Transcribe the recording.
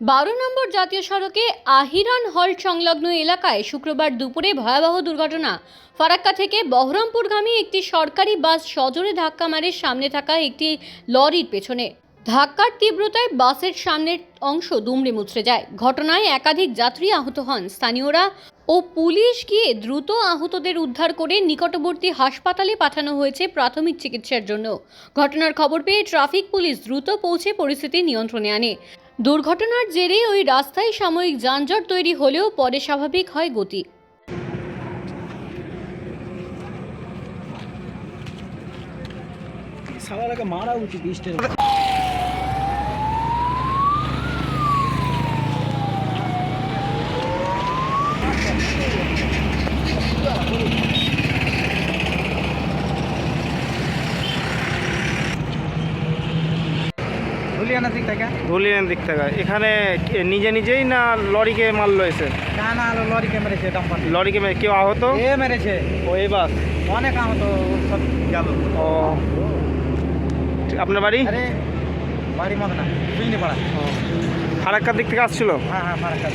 বারো নম্বর জাতীয় সড়কে আহিরান হল সংলগ্ন এলাকায় শুক্রবার দুপুরে ভয়াবহ দুর্ঘটনা। ফারাক্কা থেকে বহরমপুরগামী একটি সরকারি বাস সজোরে ধাক্কা মারে, সামনে থাকা একটি লরির পেছনে। ধাক্কার তীব্রতায় বাসের সামনের অংশ দুমড়ে মুচড়ে যায়। ঘটনায় একাধিক যাত্রী আহত হন। স্থানীয়রা ও পুলিশ গিয়ে দ্রুত আহতদের উদ্ধার করে নিকটবর্তী হাসপাতালে পাঠানো হয়েছে প্রাথমিক চিকিৎসার জন্য। ঘটনার খবর পেয়ে ট্রাফিক পুলিশ দ্রুত পৌঁছে পরিস্থিতি নিয়ন্ত্রণে আনে। দুর্ঘটনার জেরে ওই রাস্তায় সাময়িক যানজট তৈরি হলেও পরে স্বাভাবিক হয় গতি। মারা উচিত ধুলিয়ানার দিক থেকে? ধুলিয়ান দিক থেকে। এখানে কে- নিজে নিজেই না লরিকে মারলো এসে না না লরিকে মেরেছে ডাম্পার। লরিকে মেরে কেউ আহত? এ মেরেছে। ও এই বাস। অনেক আহত সব গেল। ও। আপনার বাড়ি? আরে বাড়ি মত না ও। ফারাক্কার দিক থেকে আসছিল? হ্যাঁ হ্যাঁ ফারাক্কা